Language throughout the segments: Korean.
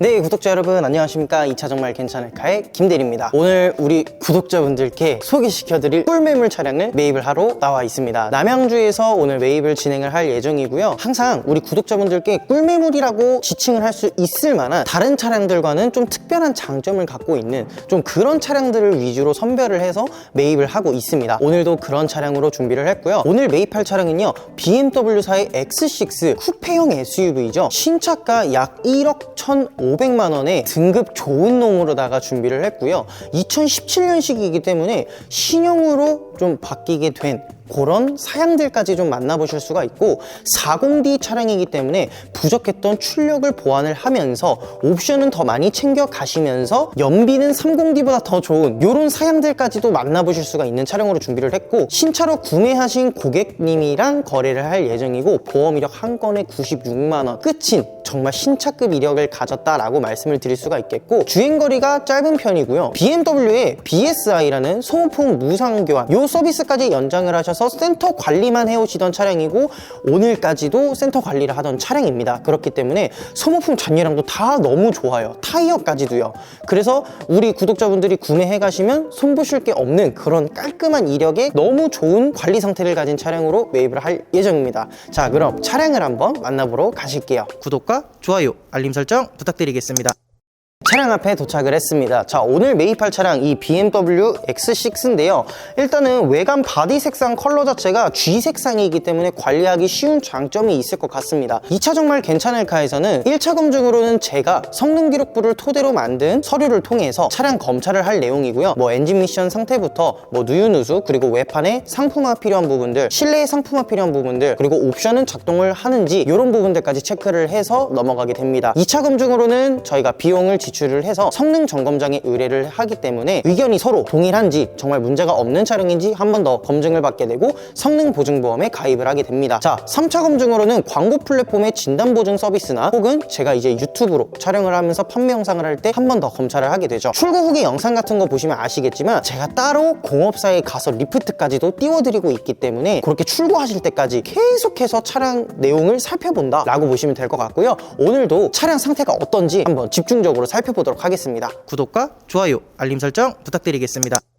네 구독자 여러분 안녕하십니까? 2차 정말 괜찮을까의 김대리입니다. 오늘 우리 구독자분들께 소개시켜드릴 꿀매물 차량을 매입을 하러 나와 있습니다. 남양주에서 오늘 매입을 진행을 할 예정이고요. 항상 우리 구독자분들께 꿀매물이라고 지칭을 할 수 있을 만한 다른 차량들과는 좀 특별한 장점을 갖고 있는 좀 그런 차량들을 위주로 선별을 해서 매입을 하고 있습니다. 오늘도 그런 차량으로 준비를 했고요. 오늘 매입할 차량은요 BMW사의 X6 쿠페형 SUV죠. 신차가 약 1억 1,500만 원에 등급 좋은 놈으로다가 준비를 했고요. 2017년식이기 때문에 신형으로 좀 바뀌게 된 그런 사양들까지 좀 만나보실 수가 있고 40D 차량이기 때문에 부족했던 출력을 보완을 하면서 옵션은 더 많이 챙겨 가시면서 연비는 30D보다 더 좋은 이런 사양들까지도 만나보실 수가 있는 차량으로 준비를 했고 신차로 구매하신 고객님이랑 거래를 할 예정이고 보험 이력 한 건에 96만원 끝인 정말 신차급 이력을 가졌다라고 말씀을 드릴 수가 있겠고 주행거리가 짧은 편이고요. BMW의 BSI라는 소모품 무상 교환 요 서비스까지 연장을 하셔서 센터 관리만 해오시던 차량이고 오늘까지도 센터 관리를 하던 차량입니다. 그렇기 때문에 소모품 잔여량도 다 너무 좋아요. 타이어까지도요. 그래서 우리 구독자분들이 구매해 가시면 손보실 게 없는 그런 깔끔한 이력에 너무 좋은 관리 상태를 가진 차량으로 매입을 할 예정입니다. 자 그럼 차량을 한번 만나보러 가실게요. 구독과 좋아요 알림 설정 부탁드리겠습니다 차량 앞에 도착을 했습니다. 자, 오늘 매입할 차량 이 BMW X6인데요. 일단은 외관 바디 색상 컬러 자체가 G 색상이기 때문에 관리하기 쉬운 장점이 있을 것 같습니다. 2차 정말 괜찮을까에서는 1차 검증으로는 제가 성능 기록부를 토대로 만든 서류를 통해서 차량 검찰을 할 내용이고요. 뭐 엔진 미션 상태부터 뭐 누유누수 그리고 외판에 상품화 필요한 부분들, 실내에 상품화 필요한 부분들 그리고 옵션은 작동을 하는지 이런 부분들까지 체크를 해서 넘어가게 됩니다. 2차 검증으로는 저희가 비용을 지출 을 해서 성능 점검장에 의뢰를 하기 때문에 의견이 서로 동일한지 정말 문제가 없는 차량인지 한 번 더 검증을 받게 되고 성능 보증보험에 가입을 하게 됩니다. 자, 3차 검증으로는 광고 플랫폼의 진단 보증 서비스나 혹은 제가 이제 유튜브로 촬영을 하면서 판매 영상을 할 때 한 번 더 검찰을 하게 되죠. 출고 후기 영상 같은 거 보시면 아시겠지만 제가 따로 공업사에 가서 리프트까지도 띄워드리고 있기 때문에 그렇게 출고하실 때까지 계속해서 차량 내용을 살펴본다 라고 보시면 될 것 같고요. 오늘도 차량 상태가 어떤지 한번 집중적으로 살펴보 도록 하겠습니다. 구독과 좋아요, 알림 설정 부탁드리겠습니다.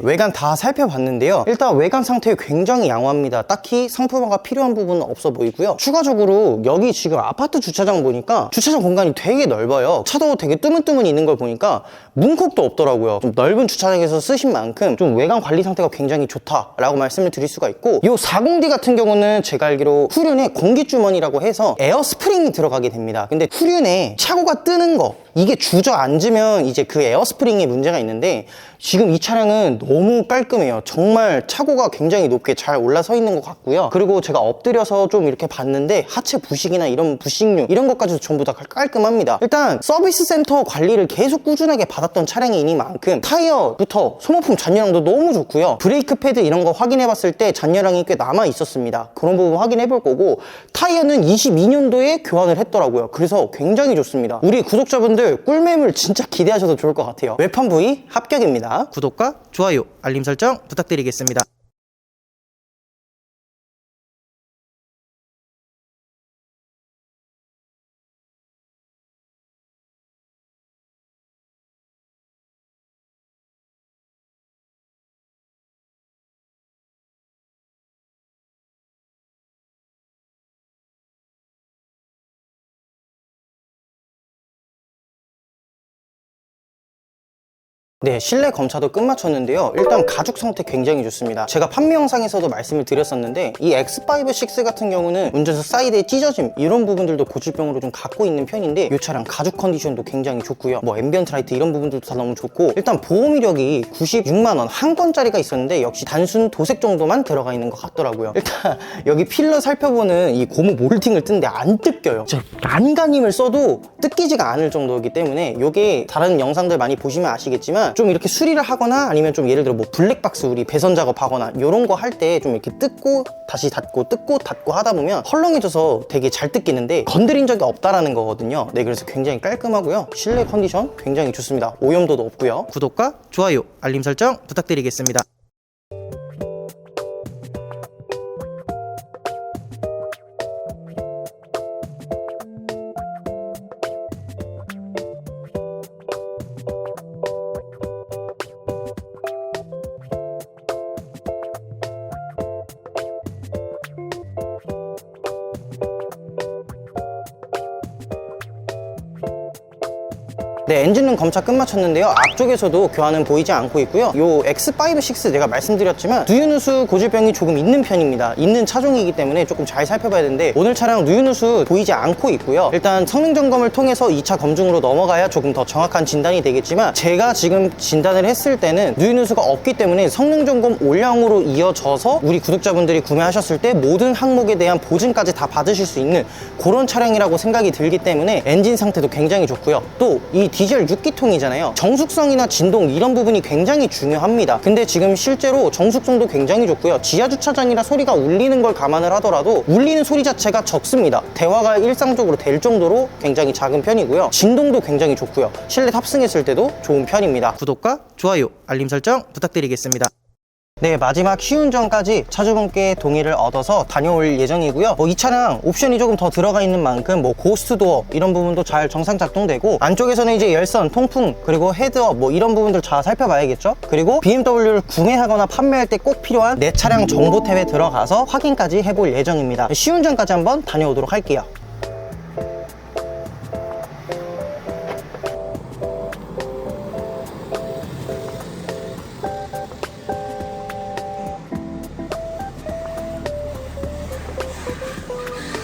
외관 다 살펴봤는데요. 일단 외관 상태 굉장히 양호합니다. 딱히 상품화가 필요한 부분은 없어 보이고요. 추가적으로 여기 지금 아파트 주차장 보니까 주차장 공간이 되게 넓어요. 차도 되게 뜨문뜨문 있는 걸 보니까 문콕도 없더라고요. 좀 넓은 주차장에서 쓰신 만큼 좀 외관 관리 상태가 굉장히 좋다라고 말씀을 드릴 수가 있고 이 40D 같은 경우는 제가 알기로 후륜에 공기주머니라고 해서 에어 스프링이 들어가게 됩니다. 근데 후륜에 차고가 뜨는 거 이게 주저앉으면 이제 그 에어 스프링에 문제가 있는데 지금 이 차량은 너무 깔끔해요. 정말 차고가 굉장히 높게 잘 올라서 있는 것 같고요. 그리고 제가 엎드려서 좀 이렇게 봤는데 하체 부식이나 이런 부식류 이런 것까지도 전부 다 깔끔합니다. 일단 서비스 센터 관리를 계속 꾸준하게 받았던 차량이니만큼 타이어부터 소모품 잔여량도 너무 좋고요. 브레이크 패드 이런 거 확인해 봤을 때 잔여량이 꽤 남아 있었습니다. 그런 부분 확인해 볼 거고 타이어는 22년도에 교환을 했더라고요. 그래서 굉장히 좋습니다. 우리 구독자분들 꿀매물 진짜 기대하셔도 좋을 것 같아요. 외판 부위 합격입니다. 구독과 좋아요, 알림 설정 부탁드리겠습니다. 네, 실내 검차도 끝마쳤는데요. 일단 가죽 상태 굉장히 좋습니다. 제가 판매 영상에서도 말씀을 드렸었는데 이 X5-6 같은 경우는 운전석 사이드에 찢어짐 이런 부분들도 고질병으로 좀 갖고 있는 편인데 이 차량 가죽 컨디션도 굉장히 좋고요. 뭐 앰비언트 라이트 이런 부분들도 다 너무 좋고 일단 보험 이력이 96만 원 한 건짜리가 있었는데 역시 단순 도색 정도만 들어가 있는 것 같더라고요. 일단 여기 필러 살펴보는 이 고무 몰딩을 뜬데 안 뜯겨요. 진짜 안간힘을 써도 뜯기지가 않을 정도이기 때문에 이게 다른 영상들 많이 보시면 아시겠지만 좀 이렇게 수리를 하거나 아니면 좀 예를 들어 뭐 블랙박스 우리 배선 작업하거나 이런 거 할 때 좀 이렇게 뜯고 다시 닫고 뜯고 닫고 하다 보면 헐렁해져서 되게 잘 뜯기는데 건드린 적이 없다라는 거거든요. 네, 그래서 굉장히 깔끔하고요. 실내 컨디션 굉장히 좋습니다. 오염도도 없고요. 구독과 좋아요, 알림 설정 부탁드리겠습니다. 네, 엔진룸 검차 끝마쳤는데요. 앞쪽에서도 교환은 보이지 않고 있고요. 요 X5-6 내가 말씀드렸지만 누유누수 고질병이 조금 있는 편입니다. 있는 차종이기 때문에 조금 잘 살펴봐야 되는데 오늘 차량 누유누수 보이지 않고 있고요. 일단 성능 점검을 통해서 2차 검증으로 넘어가야 조금 더 정확한 진단이 되겠지만 제가 지금 진단을 했을 때는 누유누수가 없기 때문에 성능 점검 올량으로 이어져서 우리 구독자분들이 구매하셨을 때 모든 항목에 대한 보증까지 다 받으실 수 있는 그런 차량이라고 생각이 들기 때문에 엔진 상태도 굉장히 좋고요. 또 이 디젤 6기통이잖아요. 정숙성이나 진동 이런 부분이 굉장히 중요합니다. 근데 지금 실제로 정숙성도 굉장히 좋고요. 지하 주차장이라 소리가 울리는 걸 감안을 하더라도 울리는 소리 자체가 적습니다. 대화가 일상적으로 될 정도로 굉장히 작은 편이고요. 진동도 굉장히 좋고요. 실내 탑승했을 때도 좋은 편입니다. 구독과 좋아요, 알림 설정 부탁드리겠습니다. 네 마지막 시운전까지 차주분께 동의를 얻어서 다녀올 예정이고요. 뭐 이 차량 옵션이 조금 더 들어가 있는 만큼 뭐 고스트 도어 이런 부분도 잘 정상 작동되고 안쪽에서는 이제 열선 통풍 그리고 헤드업 뭐 이런 부분들 잘 살펴봐야겠죠? 그리고 BMW를 구매하거나 판매할 때 꼭 필요한 내 차량 정보 탭에 들어가서 확인까지 해볼 예정입니다. 시운전까지 한번 다녀오도록 할게요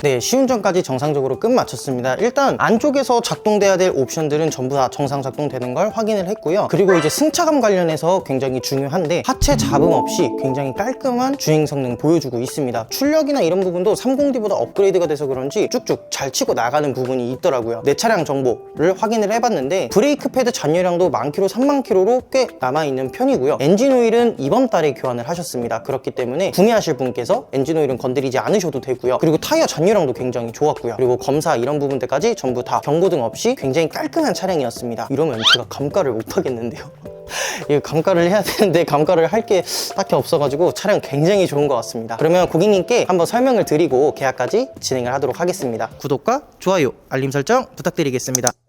네, 시운전까지 정상적으로 끝 마쳤습니다. 일단 안쪽에서 작동돼야 될 옵션들은 전부 다 정상 작동되는 걸 확인을 했고요. 그리고 이제 승차감 관련해서 굉장히 중요한데 하체 잡음 없이 굉장히 깔끔한 주행 성능 보여주고 있습니다. 출력이나 이런 부분도 30D보다 업그레이드가 돼서 그런지 쭉쭉 잘 치고 나가는 부분이 있더라고요. 내 차량 정보를 확인을 해봤는데 브레이크 패드 잔여량도 만 킬로, 3만 킬로로 꽤 남아있는 편이고요. 엔진 오일은 이번 달에 교환을 하셨습니다. 그렇기 때문에 구매하실 분께서 엔진 오일은 건드리지 않으셔도 되고요. 그리고 타이어 잔 여량도 굉장히 좋았고요. 그리고 검사 이런 부분들까지 전부 다 경고등 없이 굉장히 깔끔한 차량이었습니다. 이러면 제가 감가를 못 하겠는데요. 이 감가를 해야 되는데 감가를 할 게 딱히 없어가지고 차량 굉장히 좋은 것 같습니다. 그러면 고객님께 한번 설명을 드리고 계약까지 진행을 하도록 하겠습니다. 구독과 좋아요, 알림 설정 부탁드리겠습니다.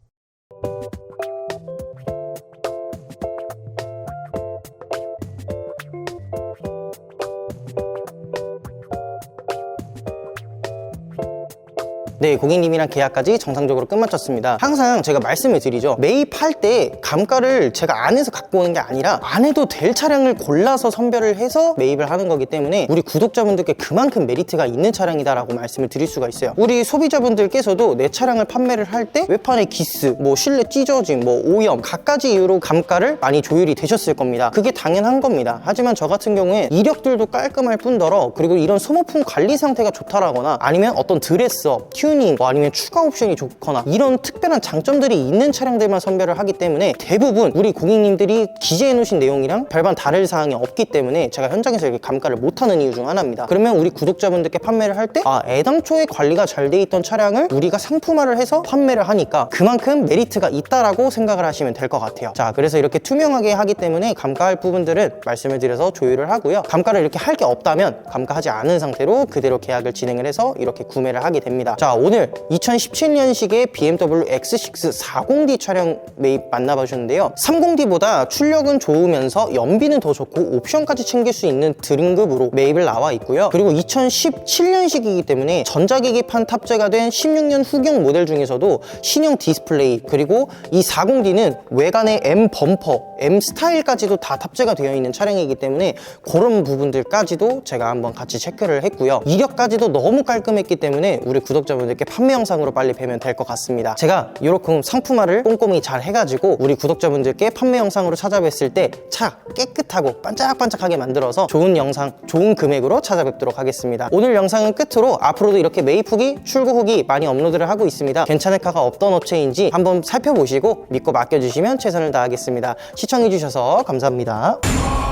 네, 고객님이랑 계약까지 정상적으로 끝마쳤습니다. 항상 제가 말씀을 드리죠. 매입할 때 감가를 제가 안에서 갖고 오는 게 아니라 안 해도 될 차량을 골라서 선별을 해서 매입을 하는 거기 때문에 우리 구독자분들께 그만큼 메리트가 있는 차량이다라고 말씀을 드릴 수가 있어요. 우리 소비자분들께서도 내 차량을 판매를 할 때 외판에 기스, 뭐 실내 찢어짐, 뭐 오염 갖가지 이유로 감가를 많이 조율이 되셨을 겁니다. 그게 당연한 겁니다. 하지만 저 같은 경우에 이력들도 깔끔할 뿐더러 그리고 이런 소모품 관리 상태가 좋다라거나 아니면 어떤 드레스업, 튜닝, 뭐 아니면 추가 옵션이 좋거나 이런 특별한 장점들이 있는 차량들만 선별을 하기 때문에 대부분 우리 고객님들이 기재해 놓으신 내용이랑 별반 다를 사항이 없기 때문에 제가 현장에서 이렇게 감가를 못하는 이유 중 하나입니다. 그러면 우리 구독자분들께 판매를 할 때 아, 애당초에 관리가 잘 돼 있던 차량을 우리가 상품화를 해서 판매를 하니까 그만큼 메리트가 있다라고 생각을 하시면 될 것 같아요. 자, 그래서 이렇게 투명하게 하기 때문에 감가할 부분들은 말씀을 드려서 조율을 하고요. 감가를 이렇게 할 게 없다면 감가하지 않은 상태로 그대로 계약을 진행을 해서 이렇게 구매를 하게 됩니다. 자, 오늘 2017년식의 BMW X6 40D 차량 매입 만나보셨는데요. 30D보다 출력은 좋으면서 연비는 더 좋고 옵션까지 챙길 수 있는 등급으로 매입을 나와 있고요. 그리고 2017년식이기 때문에 전자기기판 탑재가 된 16년 후경 모델 중에서도 신형 디스플레이 그리고 이 40D는 외관에 M 범퍼, M 스타일까지도 다 탑재가 되어 있는 차량이기 때문에 그런 부분들까지도 제가 한번 같이 체크를 했고요. 이력까지도 너무 깔끔했기 때문에 우리 구독자분들 께 판매 영상으로 빨리 뵈면 될 것 같습니다. 제가 이렇게 상품화를 꼼꼼히 잘 해가지고 우리 구독자분들께 판매 영상으로 찾아뵀을 때 차 깨끗하고 반짝반짝하게 만들어서 좋은 영상, 좋은 금액으로 찾아뵙도록 하겠습니다. 오늘 영상은 끝으로 앞으로도 이렇게 매입 후기, 출고 후기 많이 업로드를 하고 있습니다. 괜찮을 카가 어떤 업체인지 한번 살펴보시고 믿고 맡겨주시면 최선을 다하겠습니다. 시청해주셔서 감사합니다